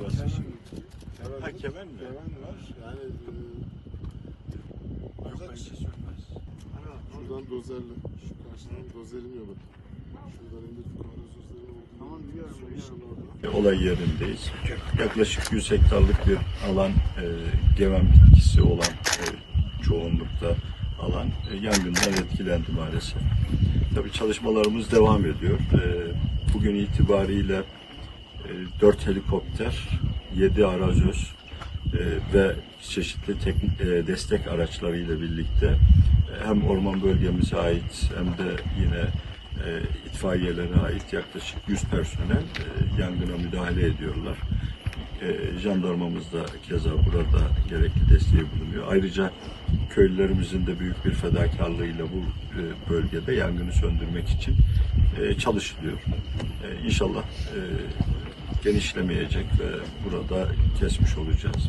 vardır. Ha, kemen mi? Kemen var. Yani e, Yok bence sürmez. şuradan dozerli. Şu karşıdan dozerim yok. Şuradan indir. Tamam biliyorum. Orada. olay yerindeyiz. Yaklaşık 100 hektarlık bir alan e, geven bitkisi olan e, çoğunlukta alan e, yangından etkilendi maalesef. Tabii çalışmalarımız devam ediyor. E, bugün itibariyle 4 helikopter, 7 arazöz e, ve çeşitli teknik, e, destek araçlarıyla birlikte e, hem orman bölgemize ait hem de yine e, itfaiyelere ait yaklaşık 100 personel e, yangına müdahale ediyorlar. E, jandarmamız da keza burada gerekli desteği bulunuyor. Ayrıca köylülerimizin de büyük bir fedakarlığıyla bu e, bölgede yangını söndürmek için e, çalışılıyor. E, inşallah e, genişlemeyecek ve burada kesmiş olacağız.